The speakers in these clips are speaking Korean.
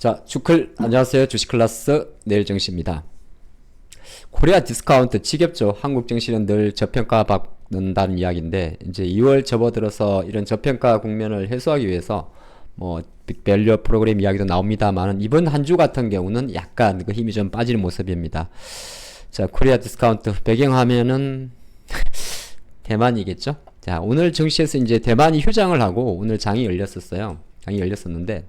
자, 주클 안녕하세요. 주식 클래스 내일정씨입니다. 코리아 디스카운트 지겹죠. 한국 증시는 늘 저평가 받는다는 이야기인데 이제 2월 접어들어서 이런 저평가 국면을 해소하기 위해서 뭐 빅밸류 프로그램 이야기도 나옵니다만 이번 한 주 같은 경우는 약간 그 힘이 좀 빠지는 모습입니다. 자, 코리아 디스카운트 배경화면은 대만이겠죠? 자, 오늘 증시에서 이제 대만이 휴장을 하고 오늘 장이 열렸었어요. 장이 열렸었는데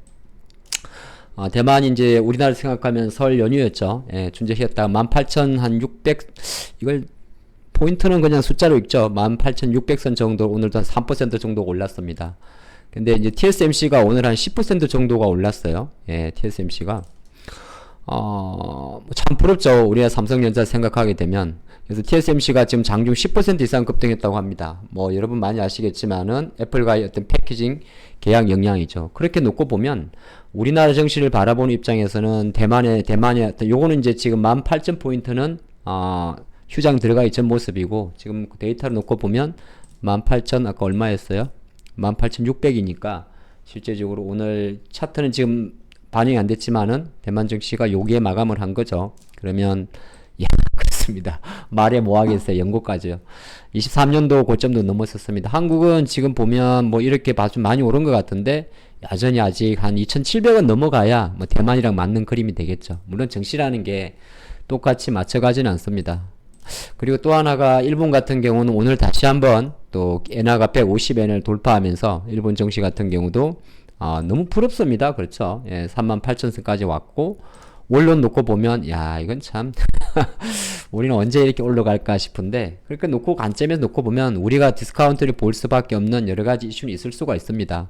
어, 대만이 이제 우리나라 생각하면 설 연휴였죠. 예, 준재했다가 18,600 이걸 포인트는 그냥 숫자로 읽죠. 18,600선 정도 오늘도 한 3% 정도 올랐습니다. 근데 이제 TSMC가 오늘 한 10% 정도가 올랐어요. 예, TSMC가 어, 뭐참 부럽죠. 우리가 삼성전자 생각하게 되면. 그래서 TSMC가 지금 장중 10% 이상 급등했다고 합니다. 뭐 여러분 많이 아시겠지만은 애플과의 어떤 패키징 계약 영향이죠. 그렇게 놓고 보면 우리나라 정시를 바라보는 입장에서는 대만의 대만의 요거는 이제 지금 18,000 포인트는 어, 휴장 들어가 있던 모습이고 지금 그 데이터를 놓고 보면 18,000 아까 얼마였어요? 18,600이니까 실제적으로 오늘 차트는 지금 반영이 안 됐지만은 대만 증시가 여기에 마감을 한 거죠. 그러면 야 그렇습니다. 말에 뭐 하겠어요. 연고까지요. 23년도 고점도 넘었었습니다. 한국은 지금 보면 뭐 이렇게 봐도 많이 오른 것 같은데 여전히 아직 한 2,700원 넘어가야 뭐 대만이랑 맞는 그림이 되겠죠. 물론 증시라는 게 똑같이 맞춰가지는 않습니다. 그리고 또 하나가 일본 같은 경우는 오늘 다시 한번 또 엔화가 150엔을 돌파하면서 일본 증시 같은 경우도 아, 너무 부럽습니다. 그렇죠. 예, 38,000선까지 왔고 원론 놓고 보면 야 이건 참 우리는 언제 이렇게 올라갈까 싶은데 그렇게 놓고 관점에서 놓고 보면 우리가 디스카운트를 볼 수밖에 없는 여러 가지 이슈는 있을 수가 있습니다.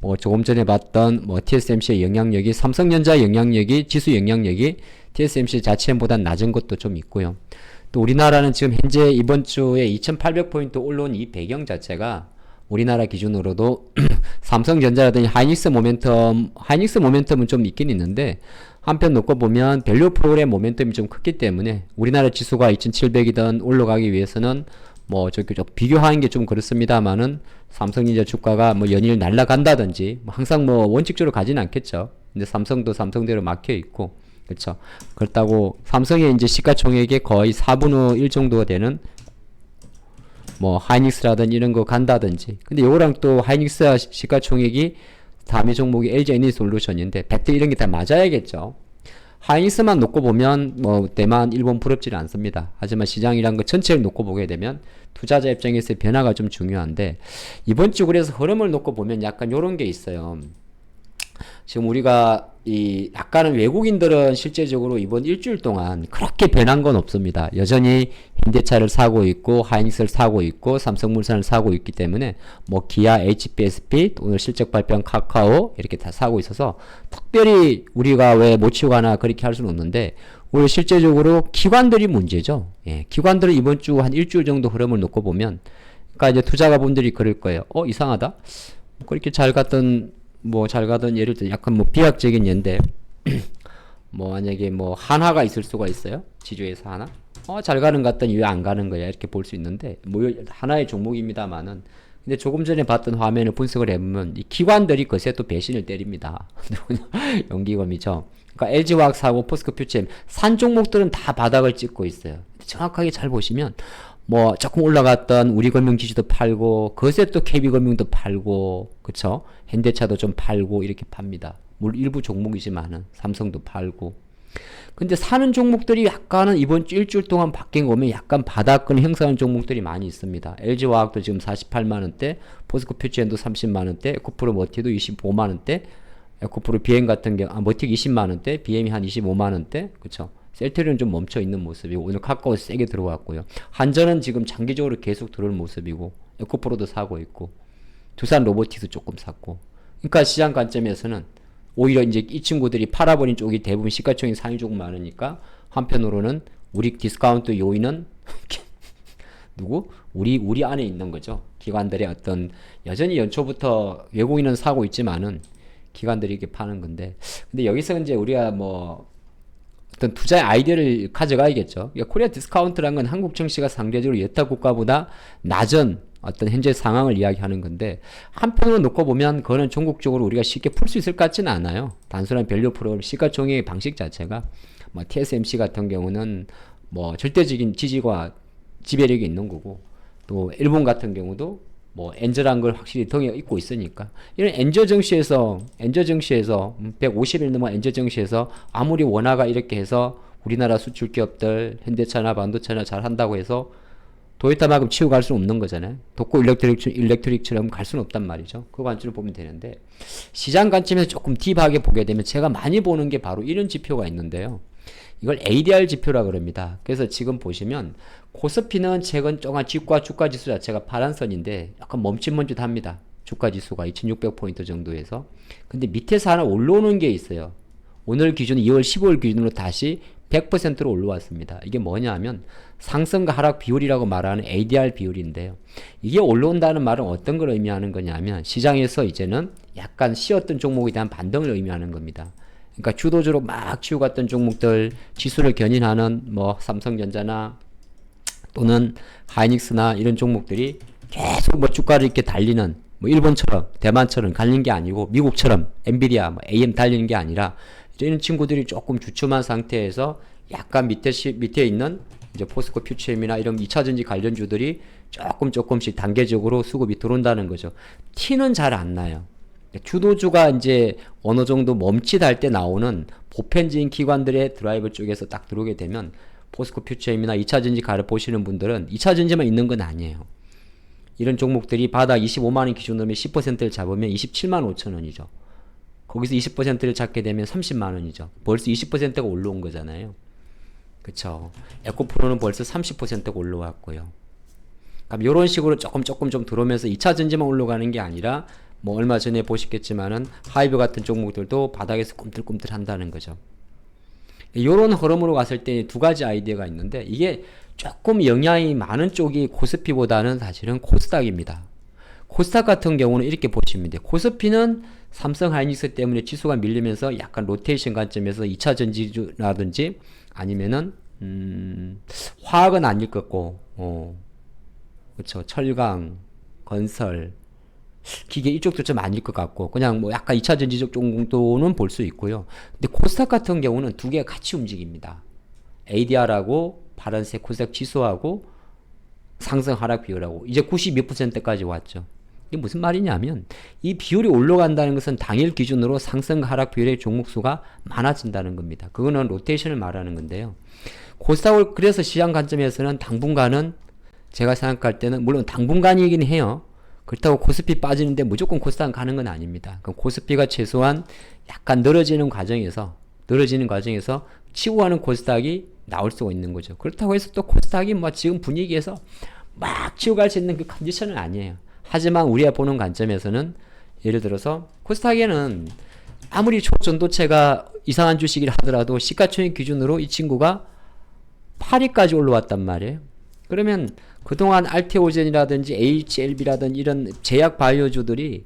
뭐 조금 전에 봤던 뭐 TSMC의 영향력이 삼성전자 영향력이 지수 영향력이 TSMC 자체보다 낮은 것도 좀 있고요. 또 우리나라는 지금 현재 이번 주에 2,800포인트 올라온 이 배경 자체가 우리나라 기준으로도 삼성전자라든지 하이닉스 모멘텀, 하이닉스 모멘텀은 좀 있긴 있는데 한편 놓고 보면 밸류 프로그램 모멘텀이 좀 크기 때문에 우리나라 지수가 2,700이던 올라가기 위해서는 뭐 저기 좀 비교하는 게 좀 그렇습니다만은 삼성전자 주가가 뭐 연일 날라간다든지 뭐 항상 뭐 원칙적으로 가지는 않겠죠. 근데 삼성도 삼성대로 막혀 있고 그렇죠. 그렇다고 삼성의 이제 시가총액의 거의 4분의 1 정도가 되는 뭐 하이닉스라든 이런 거 간다든지 근데 요거랑 또 하이닉스 시가총액이 다음의 종목이 LG 에너지 솔루션인데 배터 이런 게 다 맞아야겠죠. 하이닉스만 놓고 보면 뭐 대만 일본 부럽지는 않습니다. 하지만 시장이란 거 전체를 놓고 보게 되면 투자자 입장에서의 변화가 좀 중요한데 이번 주 그래서 흐름을 놓고 보면 약간 요런 게 있어요 지금 우리가 이 약간은 외국인들은 실제적으로 이번 일주일 동안 그렇게 변한 건 없습니다. 여전히 현대차를 사고 있고 하이닉스를 사고 있고 삼성물산을 사고 있기 때문에 뭐 기아, HBSP 오늘 실적 발표한 카카오 이렇게 다 사고 있어서 특별히 우리가 왜 못 치거나 그렇게 할 수는 없는데 오히려 실제적으로 기관들이 문제죠. 예, 기관들은 이번 주 한 일주일 정도 흐름을 놓고 보면 그러니까 이제 투자가분들이 그럴 거예요. 어 이상하다. 그렇게 잘 갔던 뭐 잘 가던 예를 들어 약간 뭐 비약적인 예인데 뭐 만약에 뭐 한화가 있을 수가 있어요? 지주에서 하나? 어잘 가는 것 같더니 왜 안 가는 거야? 이렇게 볼 수 있는데 뭐 하나의 종목입니다만은 근데 조금 전에 봤던 화면을 분석을 해보면 이 기관들이 그새 또 배신을 때립니다. 연기검이죠 그러니까 LG화학 사고 포스코 퓨처엠 산 종목들은 다 바닥을 찍고 있어요. 정확하게 잘 보시면 뭐 조금 올라갔던 우리금융 지주도 팔고 그새 또 KB금융도 팔고 그쵸? 현대차도 좀 팔고 이렇게 팝니다. 물론 일부 종목이지만은 삼성도 팔고. 근데 사는 종목들이 약간은 이번 주 일주일 동안 바뀐 거 보면 약간 바닥권 형성하는 종목들이 많이 있습니다. LG화학도 지금 48만원대 포스코 퓨처엔도 30만원대 에코프로 머티도 25만원대 에코프로 비행 같은 경우 아 머틱 20만원대 BM이 한 25만원대 그쵸 셀트리온 좀 멈춰 있는 모습이고 오늘 카카오 세게 들어왔고요. 한전은 지금 장기적으로 계속 들어올 모습이고 에코프로도 사고 있고 두산 로보티스 조금 샀고 그러니까 시장 관점에서는 오히려 이제 이 친구들이 팔아버린 쪽이 대부분 시가총액 상위 조금 많으니까 한편으로는 우리 디스카운트 요인은 누구? 우리 우리 안에 있는 거죠. 기관들의 어떤 여전히 연초부터 외국인은 사고 있지만은 기관들이 이렇게 파는 건데 근데 여기서 이제 우리가 뭐 어떤 투자의 아이디어를 가져가야겠죠. 그러니까 코리아 디스카운트라는 건 한국 증시가 상대적으로 여타 국가보다 낮은 어떤 현재 상황을 이야기하는 건데 한편으로 놓고 보면 그거는 종국적으로 우리가 쉽게 풀 수 있을 것 같지는 않아요. 단순한 밸류 프로그램 시가총액의 방식 자체가 뭐 TSMC 같은 경우는 뭐 절대적인 지지과 지배력이 있는 거고 또 일본 같은 경우도 뭐 엔저란 걸 확실히 덩에 입고 있으니까 이런 엔저 정시에서 엔저 정시에서 150일 넘어 엔저 정시에서 아무리 원화가 이렇게 해서 우리나라 수출 기업들 현대차나 반도체나 잘 한다고 해서 도요타만큼 치고 갈 수는 없는 거잖아요. 독고 일렉트릭, 일렉트릭처럼 갈 수는 없단 말이죠. 그 관점을 보면 되는데 시장 관점에서 조금 딥하게 보게 되면 제가 많이 보는 게 바로 이런 지표가 있는데요. 이걸 ADR 지표라 그럽니다. 그래서 지금 보시면 코스피는 최근 동안 주가 주가 지수 자체가 파란 선인데 약간 멈칫멈칫합니다. 주가 지수가 2,600포인트 정도에서 근데 밑에서 하나 올라오는 게 있어요. 오늘 기준 2월 15일 기준으로 다시 100%로 올라왔습니다. 이게 뭐냐면 상승과 하락 비율이라고 말하는 ADR 비율인데요. 이게 올라온다는 말은 어떤 걸 의미하는 거냐면 시장에서 이제는 약간 쉬었던 종목에 대한 반등을 의미하는 겁니다. 그러니까 주도주로 막 치고 갔던 종목들 지수를 견인하는 뭐 삼성전자나 또는 하이닉스나 이런 종목들이 계속 뭐 주가를 이렇게 달리는 뭐 일본처럼 대만처럼 갈리는 게 아니고 미국처럼 엔비디아 뭐 AM 달리는 게 아니라 이런 친구들이 조금 주춤한 상태에서 약간 밑에 시, 밑에 있는 이제 포스코 퓨처엠이나 이런 2차 전지 관련주들이 조금 조금씩 단계적으로 수급이 들어온다는 거죠. 티는 잘 안 나요. 주도주가 이제 어느 정도 멈칫할 때 나오는 보편적인 기관들의 드라이브 쪽에서 딱 들어오게 되면 포스코 퓨처엠이나 2차 전지 가를 보시는 분들은 2차 전지만 있는 건 아니에요. 이런 종목들이 바닥 25만원 기준으로 10%를 잡으면 27만 5천 원이죠. 거기서 20%를 잡게 되면 30만 원이죠. 벌써 20%가 올라온 거잖아요. 그쵸. 에코프로는 벌써 30%가 올라왔고요. 그럼 이런 식으로 조금 조금 좀 들어오면서 2차 전지만 올라가는 게 아니라 뭐 얼마 전에 보셨겠지만은 하이브 같은 종목들도 바닥에서 꿈틀꿈틀 한다는 거죠. 이런 흐름으로 갔을 때 두 가지 아이디어가 있는데 이게 조금 영향이 많은 쪽이 코스피보다는 사실은 코스닥입니다. 코스닥 같은 경우는 이렇게 보시면 돼요. 코스피는 삼성 하이닉스 때문에 지수가 밀리면서 약간 로테이션 관점에서 2차 전지주라든지 아니면은 음, 화학은 아닐 것 같고 어, 그렇죠. 철강, 건설, 기계 이쪽도 좀 아닐 것 같고 그냥 뭐 약간 2차 전지적 정도는 볼 수 있고요. 근데 코스닥 같은 경우는 두 개가 같이 움직입니다. ADR하고 파란색 코스닥 지수하고 상승 하락 비율하고 이제 92%까지 왔죠. 이게 무슨 말이냐면 이 비율이 올라간다는 것은 당일 기준으로 상승 하락 비율의 종목 수가 많아진다는 겁니다. 그거는 로테이션을 말하는 건데요. 코스닥을 그래서 시장 관점에서는 당분간은 제가 생각할 때는 물론 당분간이긴 해요. 그렇다고 코스피 빠지는데 무조건 코스닥 가는 건 아닙니다. 그럼 코스피가 최소한 약간 늘어지는 과정에서 늘어지는 과정에서 치고 가는 코스닥이 나올 수가 있는 거죠. 그렇다고 해서 또 코스닥이 뭐 지금 분위기에서 막 치고 갈 수 있는 그 컨디션은 아니에요. 하지만 우리가 보는 관점에서는 예를 들어서 코스닥에는 아무리 초전도체가 이상한 주식이라 하더라도 시가총액 기준으로 이 친구가 8위까지 올라왔단 말이에요. 그러면 그동안 알테오젠이라든지 HLB라든지 이런 제약 바이오주들이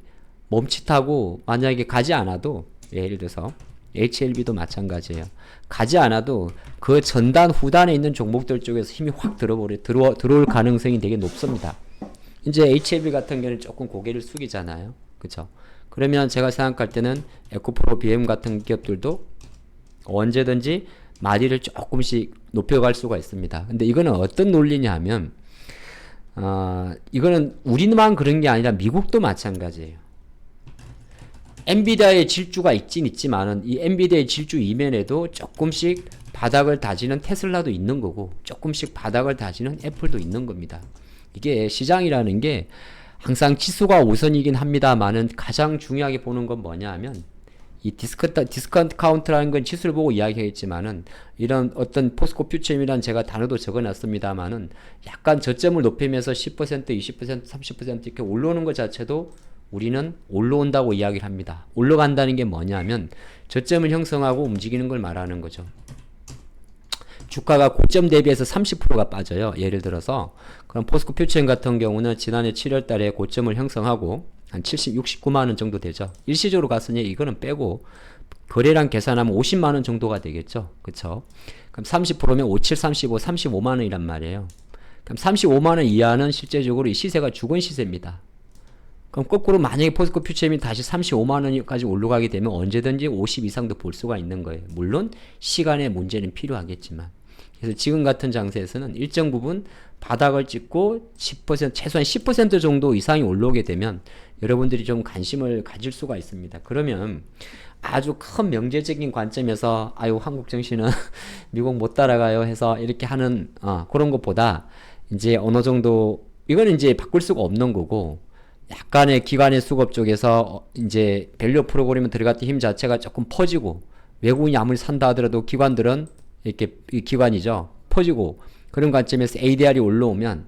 멈칫하고 만약에 가지 않아도 예를 들어서 HLB도 마찬가지예요. 가지 않아도 그 전단 후단에 있는 종목들 쪽에서 힘이 확 들어버려 들어 들어올 가능성이 되게 높습니다. 이제 HLB 같은 경우는 조금 고개를 숙이잖아요. 그죠? 그러면 제가 생각할 때는 에코프로 BM 같은 기업들도 언제든지 마디를 조금씩 높여갈 수가 있습니다. 근데 이거는 어떤 논리냐 하면, 어, 이거는 우리만 그런 게 아니라 미국도 마찬가지예요. 엔비디아의 질주가 있긴 있지만은 이 엔비디아의 질주 이면에도 조금씩 바닥을 다지는 테슬라도 있는 거고 조금씩 바닥을 다지는 애플도 있는 겁니다. 이게 시장이라는 게 항상 지수가 우선이긴 합니다만은 가장 중요하게 보는 건 뭐냐 하면 이 디스커트, 디스카운트 카운트라는 건 지수를 보고 이야기했지만은 이런 어떤 포스코 퓨처임이라는 제가 단어도 적어놨습니다만은 약간 저점을 높이면서 10% 20% 30% 이렇게 올라오는 것 자체도 우리는 올라온다고 이야기를 합니다. 올라간다는 게 뭐냐면 저점을 형성하고 움직이는 걸 말하는 거죠. 주가가 고점 대비해서 30%가 빠져요. 예를 들어서 그럼 포스코 퓨처인 같은 경우는 지난해 7월 달에 고점을 형성하고 한 70, 69만 원 정도 되죠. 일시적으로 갔으니 이거는 빼고 거래량 계산하면 50만 원 정도가 되겠죠. 그쵸? 그럼 30%면 57, 35, 35만 원이란 말이에요. 그럼 35만 원 이하는 실제적으로 이 시세가 죽은 시세입니다. 그럼 거꾸로 만약에 포스코 퓨처엠이 다시 35만 원까지 올라가게 되면 언제든지 50 이상도 볼 수가 있는 거예요. 물론 시간의 문제는 필요하겠지만. 그래서 지금 같은 장세에서는 일정 부분 바닥을 찍고 10% 최소한 10% 정도 이상이 올라오게 되면 여러분들이 좀 관심을 가질 수가 있습니다. 그러면 아주 큰 명제적인 관점에서 아유 한국 정신은 미국 못 따라가요 해서 이렇게 하는 어, 그런 것보다 이제 어느 정도 이거는 이제 바꿀 수가 없는 거고 약간의 기관의 수급 쪽에서 어, 이제 밸류 프로그램에 들어갔던 힘 자체가 조금 퍼지고 외국인이 아무리 산다 하더라도 기관들은 이렇게 이 기관이죠 퍼지고 그런 관점에서 ADR이 올라오면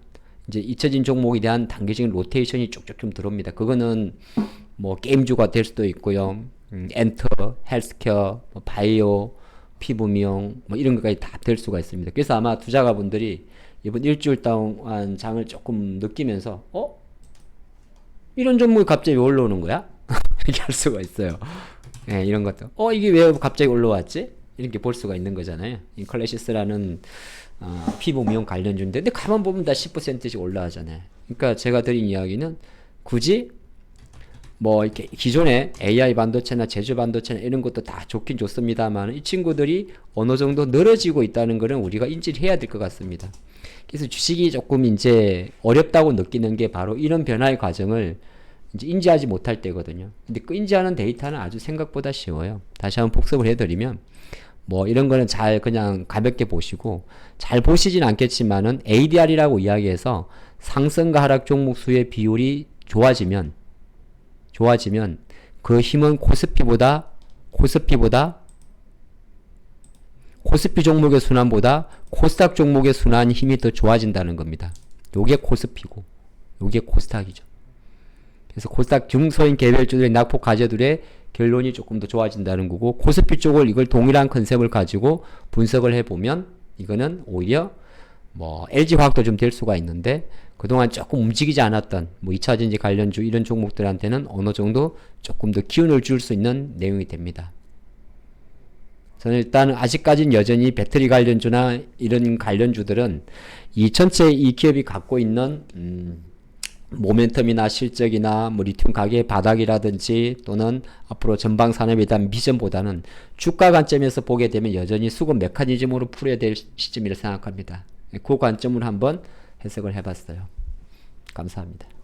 이제 잊혀진 종목에 대한 단기적인 로테이션이 쭉쭉 좀 들어옵니다. 그거는 뭐 게임주가 될 수도 있고요. 음, 엔터, 헬스케어, 뭐 바이오, 피부 미용 뭐 이런 것까지 다 될 수가 있습니다. 그래서 아마 투자가분들이 이번 일주일 동안 장을 조금 느끼면서 어? 이런 종목이 갑자기 왜 올라오는 거야? 이렇게 할 수가 있어요. 예, 이런 것도. 어, 이게 왜 갑자기 올라왔지? 이렇게 볼 수가 있는 거잖아요. 이 클래시스라는 어, 피부 미용 관련주인데, 근데 가만 보면 다 10%씩 올라가잖아요. 그러니까 제가 드린 이야기는 굳이 뭐 이렇게 기존에 AI 반도체나 제조 반도체나 이런 것도 다 좋긴 좋습니다만 이 친구들이 어느 정도 늘어지고 있다는 것은 우리가 인지를 해야 될 것 같습니다. 그래서 주식이 조금 이제 어렵다고 느끼는 게 바로 이런 변화의 과정을 이제 인지하지 못할 때거든요. 근데 그 인지하는 데이터는 아주 생각보다 쉬워요. 다시 한번 복습을 해드리면 뭐 이런 거는 잘 그냥 가볍게 보시고 잘 보시진 않겠지만은 ADR이라고 이야기해서 상승과 하락 종목 수의 비율이 좋아지면 좋아지면 그 힘은 코스피보다 코스피보다 코스피 종목의 순환보다 코스닥 종목의 순환 힘이 더 좋아진다는 겁니다. 요게 코스피고 요게 코스닥이죠. 그래서 코스닥 중소인 개별주들의 낙폭 과제들의 결론이 조금 더 좋아진다는 거고 코스피 쪽을 이걸 동일한 컨셉을 가지고 분석을 해보면 이거는 오히려 뭐 LG 화학도 좀 될 수가 있는데 그동안 조금 움직이지 않았던 뭐 2차전지 관련주 이런 종목들한테는 어느 정도 조금 더 기운을 줄 수 있는 내용이 됩니다. 저는 일단 아직까지는 여전히 배터리 관련주나 이런 관련주들은 이 전체 이 기업이 갖고 있는 음, 모멘텀이나 실적이나 뭐 리튬 가격의 바닥이라든지 또는 앞으로 전방 산업에 대한 비전보다는 주가 관점에서 보게 되면 여전히 수급 메커니즘으로 풀어야 될 시점이라 생각합니다. 그 관점을 한번 해석을 해봤어요. 감사합니다.